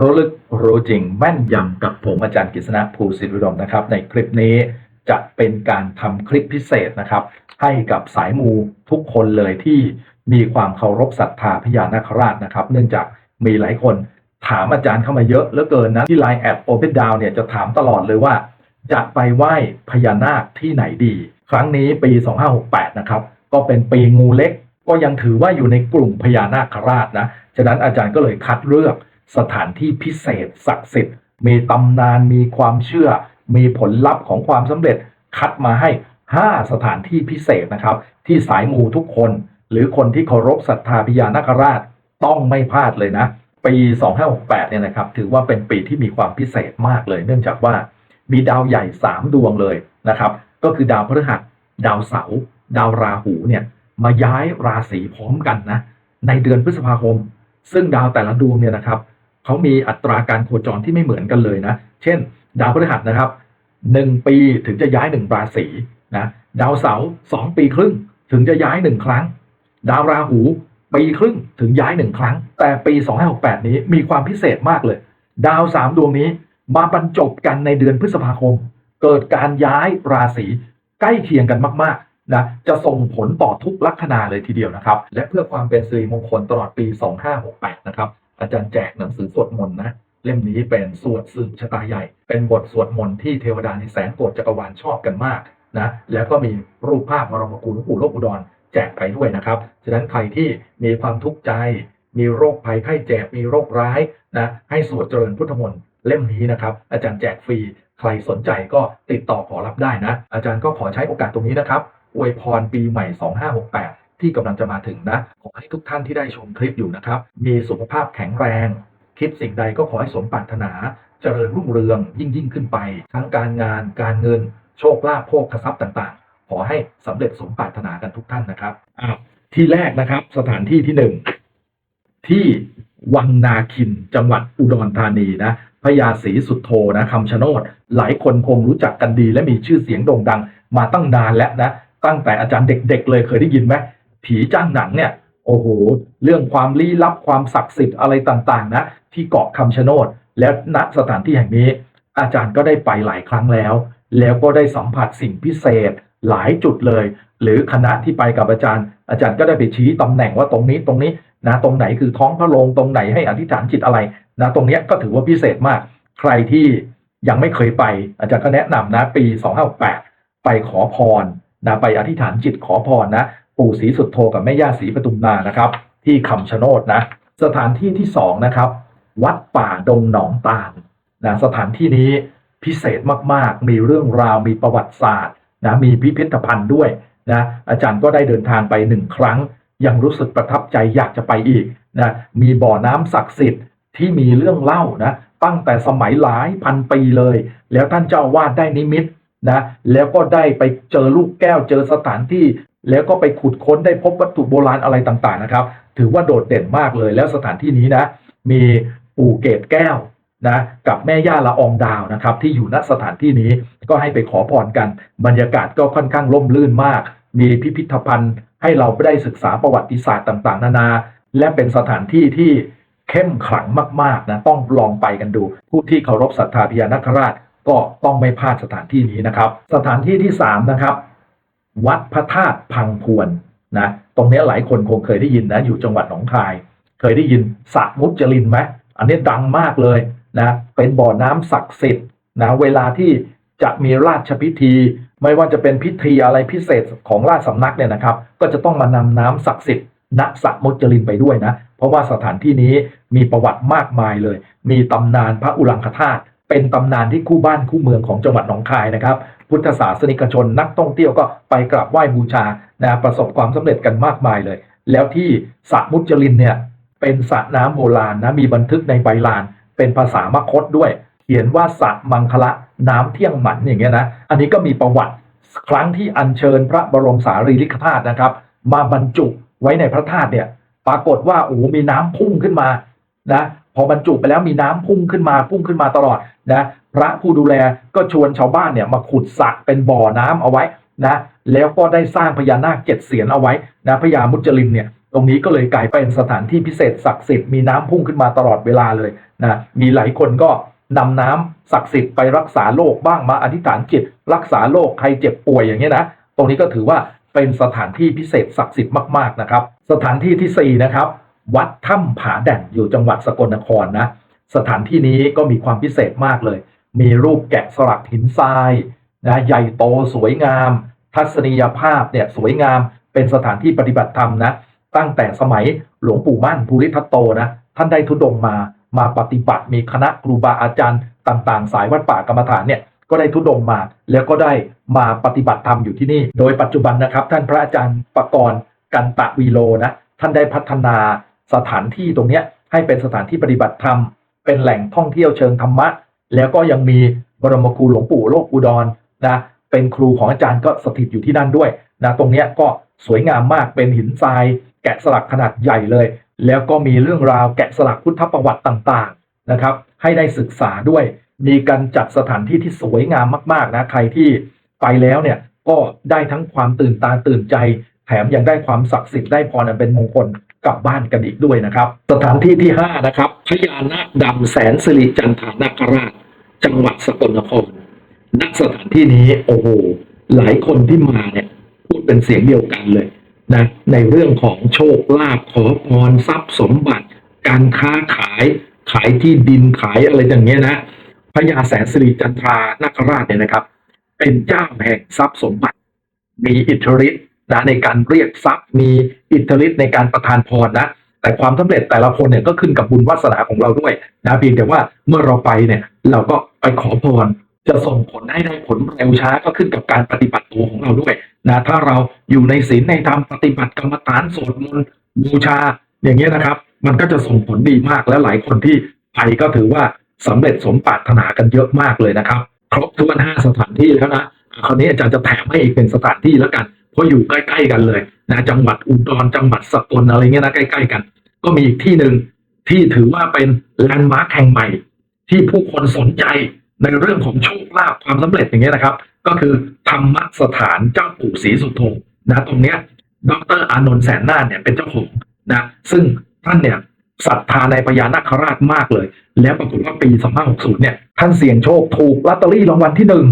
รู้ลึกรู้จริงแม่นยำกับผมอาจารย์กฤษณะภูสิริดมนะครับ ในคลิปนี้จะเป็นการทำคลิปพิเศษนะครับ ให้กับสายมูทุกคนเลยที่มีความเคารพศรัทธาพญานาคราชนะครับ เนื่องจากมีหลายคนถามอาจารย์เข้ามาเยอะเหลือเกินนะ ที่ไลน์แอดโอเ n นดาวเนี่ยจะถามตลอดเลยว่า จะไปไหว้พญานาคที่ไหนดี ครั้งนี้ปี 2568 นะครับ ก็เป็นปีงูเล็ก ก็ยังถือว่าอยู่ในกลุ่มพญานาคราชนะ ฉะนั้นอาจารย์ก็เลยคัดเลือก สถานที่พิเศษศักดิ์สิทธิ์มีตำนานมีความเชื่อ มีผลลัพธ์ของความสำเร็จคัดมาให้ 5 สถานที่พิเศษนะครับ ที่สายมูทุกคน หรือคนที่เคารพศรัทธาพญานาคราชต้องไม่พลาดเลยนะ ปี 2568 เนี่ยนะครับ ถือว่าเป็นปีที่มีความพิเศษมากเลย เนื่องจากว่ามีดาวใหญ่ 3 ดวงเลยนะครับ ก็คือดาวพฤหัส ดาวเสาร์ดาวราหูเนี่ยมาย้ายราศีพร้อมกันนะในเดือนพฤษภาคม ซึ่งดาวแต่ละดวงเนี่ยนะครับ เขามีอัตราการโคจรที่ไม่เหมือนกันเลยนะ เช่น ดาวพฤหัสนะครับหนึ่งปีถึงจะย้ายหนึ่งราศีนะดาวเสาร์สองปีครึ่งถึงจะย้ายหนึ่งครั้ง ดาวราหูปีครึ่งถึงย้ายหนึ่งครั้ง แต่ปี 2568 นี้มีความพิเศษมากเลย ดาวสามดวงนี้มาบรรจบกันในเดือนพฤษภาคม เกิดการย้ายราศีใกล้เคียงกันมากๆนะจะส่งผลต่อทุกลัคนาเลยทีเดียวนะครับ และเพื่อความเป็นสิริมงคลตลอดปี 2568 นะครับ อาจารย์แจกหนังสือสวดมนต์นะเล่มนี้เป็นสวดสืบชะตาใหญ่ เป็นบทสวดมนต์ที่เทวดาในแสนโกรธจักรวาลชอบกันมากนะแล้วก็มีรูปภาพมรมกุลหลวงปู่โลกอุดรแจกไปด้วยนะครับฉะนั้นใครที่มีความทุกข์ใจ มีโรคภัยไข้เจ็บมีโรคร้ายนะให้สวดเจริญพุทธมนต์เล่มนี้นะครับ อาจารย์แจกฟรีใครสนใจก็ติดต่อขอรับได้นะ อาจารย์ก็ขอใช้โอกาสตรงนี้นะครับอวยพรปีใหม่ 2568 ที่กำลังจะมาถึงนะ ขอให้ทุกท่านที่ได้ชมคลิปอยู่นะครับ มีสุขภาพแข็งแรง คิดสิ่งใดก็ขอให้สมปรารถนา เจริญรุ่งเรืองยิ่งยิ่งขึ้นไป ทั้งการงานการเงิน โชคลาภโภคทรัพย์ต่างๆ ขอให้สำเร็จสมปรารถนากันทุกท่านนะครับอ้าวที่แรกนะครับ สถานที่ที่หนึ่งที่วังนาคินจังหวัดอุดรธานีนะพญาศรีสุดโทนะคำชะโนดหลายคนคงรู้จักกันดีและมีชื่อเสียงโด่งดัง มาตั้งนานแล้วนะ ตั้งแต่อาจารย์เด็กๆ เลยเคยได้ยินไหม ผีจ้างหนังเนี่ยโอ้โหเรื่องความลี้ลับความศักดิ์สิทธิ์อะไรต่างๆนะที่เกาะคำชะโนดแล้วณสถานที่แห่งนี้ อาจารย์ก็ได้ไปหลายครั้งแล้ว แล้วก็ได้สัมผัสสิ่งพิเศษหลายจุดเลย หรือขณะที่ไปกับอาจารย์ อาจารย์ก็ได้ไปชี้ตำแหน่งว่าตรงนี้ตรงนี้นะตรงไหนคือท้องพระโรงตรงไหนให้อธิษฐานจิตอะไรนะตรงเนี้ยก็ถือว่าพิเศษมาก ใครที่ยังไม่เคยไป อาจารย์ก็แนะนำนะปี 258 ไปขอพรนะไปอธิษฐานจิตขอพรนะ ปู่ศรีสุดโทกับแม่ย่าศรีปทุมมานะครับ ที่คำชะโนดนะ สถานที่ที่สองนะครับ วัดป่าดงหนองตาลนะสถานที่นี้พิเศษมากๆ มีเรื่องราวมีประวัติศาสตร์นะมีพิพิธภัณฑ์ด้วยนะอาจารย์ก็ได้เดินทางไปหนึ่งครั้ง ยังรู้สึกประทับใจอยากจะไปอีกนะมีบ่อน้ำศักดิ์สิทธิ์ที่มีเรื่องเล่านะตั้งแต่สมัยหลายพันปีเลย แล้วท่านเจ้าวาดได้นิมิตนะแล้วก็ได้ไปเจอลูกแก้วเจอสถานที่ แล้วก็ไปขุดค้นได้พบวัตถุโบราณอะไรต่างๆนะครับ ถือว่าโดดเด่นมากเลยแล้วสถานที่นี้นะ มีปู่เกตแก้วนะกับแม่ย่าละอองดาวนะครับ ที่อยู่ณสถานที่นี้ก็ให้ไปขอพรกัน บรรยากาศก็ค่อนข้างร่มรื่นมาก มีพิพิธภัณฑ์ ให้เราได้ศึกษาประวัติศาสตร์ต่างๆ นานา และเป็นสถานที่ที่เข้มขลังมากๆนะต้องลองไปกันดู ผู้ที่เคารพศรัทธาพญานาคราชก็ต้องไม่พลาดสถานที่นี้นะครับ สถานที่ที่สามนะครับ วัดพระธาตุพังพวนนะตรงนี้หลายคนคงเคยได้ยินนะอยู่จังหวัดหนองคาย เคยได้ยินสระมุจลินไหมอันนี้ดังมากเลยนะเป็นบ่อน้ำศักดิ์สิทธิ์นะเวลาที่จะมีราชพิธี ไม่ว่าจะเป็นพิธีอะไรพิเศษของราชสำนักเนี่ยนะครับ ก็จะต้องมานำน้ำศักดิ์สิทธิ์ณสระมุจลินไปด้วยนะ เพราะว่าสถานที่นี้มีประวัติมากมายเลย มีตำนานพระอุรังคธาตุเป็นตำนานที่คู่บ้านคู่เมืองของจังหวัดหนองคายนะครับ พุทธศาสนิกชนนักท่องเที่ยวก็ไปกราบไหว้บูชานะประสบความสำเร็จกันมากมายเลย แล้วที่สระมุจลินเนี่ยเป็นสระน้ำโบราณนะมีบันทึกในใบลาน เป็นภาษามคตด้วย เขียนว่าสระมังคละน้ำเที่ยงหมันอย่างเงี้ยนะอันนี้ก็มีประวัติครั้งที่อัญเชิญพระบรมสารีริกธาตุนะครับ มาบรรจุไว้ในพระธาตุเนี่ยปรากฏว่าโอ้โหมีน้ำพุ่งขึ้นมานะพอบรรจุไปแล้วมีน้ำพุ่งขึ้นมาพุ่งขึ้นมาตลอดนะ พระผู้ดูแลก็ชวนชาวบ้านเนี่ยมาขุดสระเป็นบ่อน้ำเอาไว้นะแล้วก็ได้สร้างพญานาคเจ็ดเสียนเอาไว้นะพญามุจลินเนี่ยตรงนี้ก็เลยกลายเป็นสถานที่พิเศษศักดิ์สิทธิ์มีน้ำพุ่งขึ้นมาตลอดเวลาเลยนะมีหลายคนก็นำน้ำศักดิ์สิทธิ์ไปรักษาโรคบ้างมาอธิษฐานจิต รักษาโรคใครเจ็บป่วยอย่างเงี้ยนะตรงนี้ก็ถือว่าเป็นสถานที่พิเศษศักดิ์สิทธิ์มากๆนะครับ สถานที่ที่สี่นะครับวัดถ้ำผาแด่นอยู่จังหวัดสกลนครนะสถานที่นี้ก็มีความพิเศษมากเลย มีรูปแกะสลักหินทรายนะใหญ่โตสวยงาม ทัศนียภาพเนี่ยสวยงามเป็นสถานที่ปฏิบัติธรรมนะ ตั้งแต่สมัยหลวงปู่มั่นภูริทัตโตนะ ท่านได้ทุดงมามาปฏิบัติมีคณะครูบาอาจารย์ต่างๆ สายวัดป่ากรรมฐานเนี่ยก็ได้ทุดงมา แล้วก็ได้มาปฏิบัติธรรมอยู่ที่นี่ โดยปัจจุบันนะครับ ท่านพระอาจารย์ปกรณ์กันตะวีโลนะท่านได้พัฒนาสถานที่ตรงนี้ให้เป็นสถานที่ปฏิบัติธรรม เป็นแหล่งท่องเที่ยวเชิงธรรมะ แล้วก็ยังมีบรมครูหลวงปู่โลกอุดรนะเป็นครูของอาจารย์ก็สถิตอยู่ที่นั่นด้วยนะตรงนี้ก็สวยงามมากเป็นหินทราย แกะสลักขนาดใหญ่เลย แล้วก็มีเรื่องราวแกะสลักพุทธประวัติต่างๆนะครับ ให้ได้ศึกษาด้วย มีการจัดสถานที่ที่สวยงามมากๆนะใครที่ไปแล้วเนี่ยก็ได้ทั้งความตื่นตาตื่นใจ แถมยังได้ความศักดิ์สิทธิ์ได้พรอันเป็นมงคลกลับบ้านกันอีกด้วยนะครับ สถานที่ที่ 5 นะครับพญานาคดำแสนสิริจันทานาคราช จังหวัดสกลนครณสถานที่นี้โอ้โหหลายคนที่มาเนี่ยพูดเป็นเสียงเดียวกันเลยนะในเรื่องของโชคลาภขอพรทรัพย์สมบัติ การค้าขายขายที่ดินขายอะไรอย่างเงี้ยนะพญาแสนสิริจันทรานาคราชเนี่ยนะครับ เป็นเจ้าแห่งทรัพย์สมบัติ มีอิทธิฤทธิ์ นะในการเรียกทรัพย์ มีอิทธิฤทธิ์ในการประทานพรนะแต่ความสำเร็จแต่ละคนเนี่ยก็ขึ้นกับบุญวาสนาของเราด้วยนะเพียงแต่ว่าเมื่อเราไปเนี่ยเราก็ไปขอพรจะส่งผลให้ได้ผลเร็วช้าก็ขึ้นกับการปฏิบัติตัวของเราด้วยนะถ้าเราอยู่ในศีลในธรรมปฏิบัติกรรมฐานสวดมนต์บูชา อย่างเงี้ยนะครับ มันก็จะส่งผลดีมากและหลายคนที่ไปก็ถือว่าสำเร็จสมปรารถนากันเยอะมากเลยนะครับ ครบถ้วนห้าสถานที่แล้วนะคราวนี้อาจารย์จะแถมให้อีกเป็นสถานที่แล้วกัน เพราะอยู่ใกล้ๆกันเลยนะจังหวัดอุดรจังหวัดสกลอะไรเงี้ยนะใกล้ๆกัน ก็มีอีกที่หนึ่งที่ถือว่าเป็นแลนด์มาร์คแห่งใหม่ ที่ผู้คนสนใจในเรื่องของโชคลาภความสำเร็จอย่างเงี้ยนะครับ ก็คือธรรมสถานเจ้าปู่ศรีสุโธนะตรงเนี้ยดรอานนท์แสนนาเนี่ยเป็นเจ้าของนะซึ่งท่านเนี่ยศรัทธาในพญานาคราชมากเลย แล้วปรากฏว่าปี 2560 เนี่ย ท่านเสี่ยงโชคถูกลอตเตอรี่รางวัลที่หนึ่ง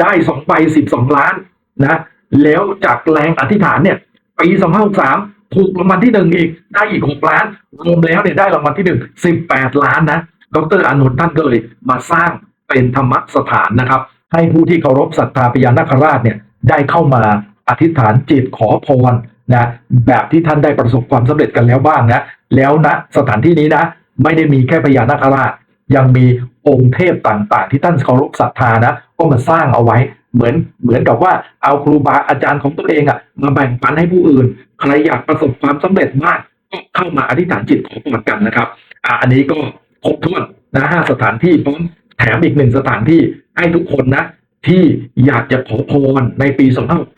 ได้สองใบสิบสองล้านนะ แล้วจากแรงอธิษฐานเนี่ยปีสองพันสามถูกรางวัลที่หนึ่งอีกได้อีกหกล้าน รวมแล้วเนี่ยได้รางวัลที่หนึ่งสิบแปดล้านนะดรอานนท์ท่านก็เลยมาสร้างเป็นธรรมสถานนะครับ ให้ผู้ที่เคารพศรัทธาพญานาคราชเนี่ยได้เข้ามาอธิษฐานจิตขอพรนะแบบที่ท่านได้ประสบความสำเร็จกันแล้วบ้างนะแล้วนะสถานที่นี้นะ ไม่ได้มีแค่พญานาคราช ยังมีองค์เทพต่างๆ ที่ท่านเคารพศรัทธานะก็มาสร้างเอาไว้ เหมือนเหมือนกับว่าเอาครูบาอาจารย์ของตัวเองอะมาแบ่งปันให้ผู้อื่น ใครอยากประสบความสำเร็จมากก็เข้ามาอธิษฐานจิตขอพรกันนะครับอ่าอันนี้ก็ครบถ้วนนะห้าสถานที่พร้อมแถมอีกหนึ่งสถานที่ให้ทุกคนนะ ที่อยากจะขอพรในปี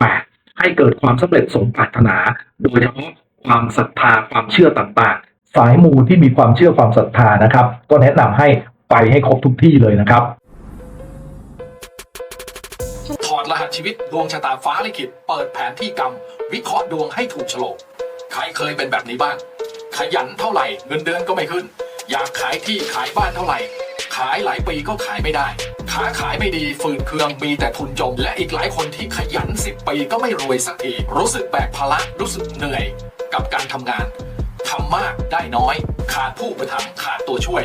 2568ให้เกิดความสำเร็จสมปรารถนา โดยเฉพาะความศรัทธาความเชื่อต่างๆ สายมูที่มีความเชื่อความศรัทธานะครับ ก็แนะนำให้ไปให้ครบทุกที่เลยนะครับ อดรหัสชีวิตดวงชะตาฟ้าลิขิต เปิดแผนที่กรรม วิเคราะห์ดวงให้ถูกโฉลก ใครเคยเป็นแบบนี้บ้าง ขยันเท่าไหร่เงินเดือนก็ไม่ขึ้น อยากขายที่ขายบ้านเท่าไหร่ ขายหลายปีก็ขายไม่ได้ค้าขายไม่ดีฝืดเคืองมีแต่ทุนจม และอีกหลายคนที่ขยัน10ปีก็ไม่รวยสักทีรู้สึกแบกภาระรู้สึกเหนื่อย กับการทำงานทำมากได้น้อย ขาดผู้ประถมภ์ขาดตัวช่วย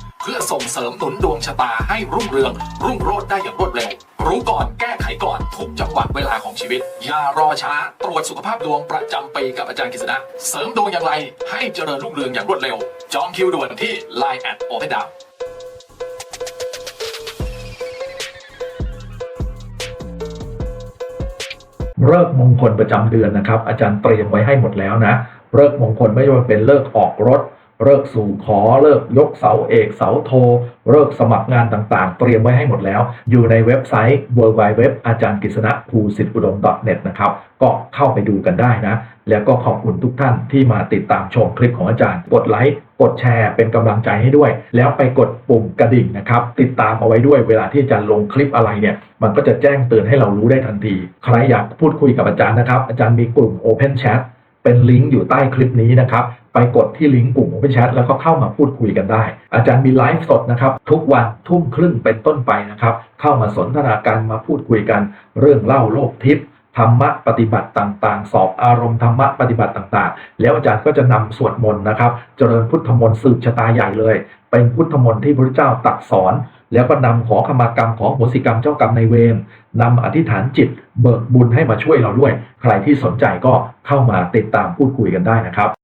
เพื่อส่งเสริมหนุนดวงชะตาให้รุ่งเรือง รุ่งโรจน์ได้อย่างรวดเร็ว รู้ก่อนแก้ไขก่อนทุกจังหวะเวลาของชีวิต อย่ารอช้า ตรวจสุขภาพดวงประจำปีกับอาจารย์กฤษณะเสริมดวงอย่างไร ให้เจริญรุ่งเรืองอย่างรวดเร็ว จองคิวด่วนที่ Line แอดโอเพนดาวเลิกมงคลประจำเดือนนะครับ อาจารย์เตรียมไว้ให้หมดแล้วนะเลิกมงคลไม่ว่าเป็นเลิกออกรถ เลิกสู่ขอเลิกยกเสาเอกเสาโท เลิกสมัครงานต่างๆ เตรียมไว้ให้หมดแล้ว อยู่ในเว็บไซต์ w w w อาจารย์กฤษณะภูสิทธิอุดม .net นะครับ ก็เข้าไปดูกันได้นะ แล้วก็ขอบคุณทุกท่านที่มาติดตามชมคลิปของอาจารย์ กดไลค์กดแชร์เป็นกำลังใจให้ด้วย แล้วไปกดปุ่มกระดิ่งนะครับ ติดตามเอาไว้ด้วยเวลาที่อาจารย์ลงคลิปอะไรเนี่ย มันก็จะแจ้งเตือนให้เรารู้ได้ทันที ใครอยากพูดคุยกับอาจารย์นะครับ อาจารย์มีกลุ่ม Open Chat เป็นลิงก์อยู่ใต้คลิปนี้นะครับ ไปกดที่ลิงก์กลุ่ม Open Chat แล้วก็เข้ามาพูดคุยกันได้ อาจารย์มีไลฟ์สดนะครับทุกวันทุ่มครึ่งเป็นต้นไปนะครับ เข้ามาสนทนาการมาพูดคุยกัน เรื่องเล่าโลกทิพย์ธรรมะปฏิบัติต่างๆ สอบอารมณ์ธรรมะปฏิบัติต่างๆ แล้วอาจารย์ก็จะนำสวดมนต์นะครับ เจริญพุทธมนต์สืบชะตาใหญ่เลย เป็นพุทธมนต์ที่พระเจ้าตรัดสอน แล้วก็นำขอขมากรรมของโหสิกรรมเจ้ากรรมในเวรนำอธิษฐานจิต เบิกบุญให้มาช่วยเราด้วย ใครที่สนใจก็เข้ามาติดตามพูดคุยกันได้นะครับ